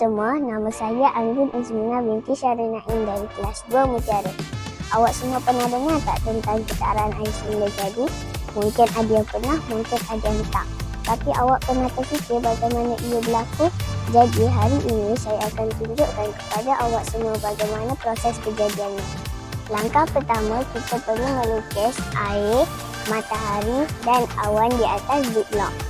semua, nama saya Anggun Azmina binti Syarinain dari kelas 2 Mutiara. Awak semua pernah dengar tak tentang getaran air semula jadi? Mungkin ada yang pernah, mungkin ada yang tak. Tapi awak pernah terfikir bagaimana ia berlaku? Jadi hari ini saya akan tunjukkan kepada awak semua bagaimana proses kejadiannya. Langkah pertama, kita perlu melukis air, matahari dan awan di atas ziplock.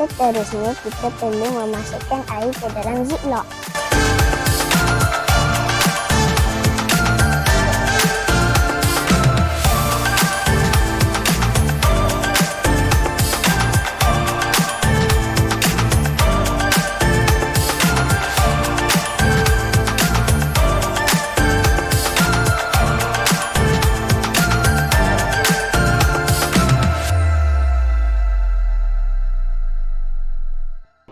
Seterusnya, kita perlu memasukkan air ke dalam ziplock.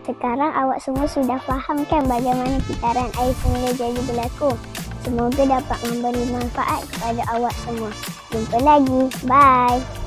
Sekarang awak semua sudah faham kan bagaimana kitaran air semula jadi berlaku? Semoga dapat memberi manfaat kepada awak semua. Jumpa lagi. Bye.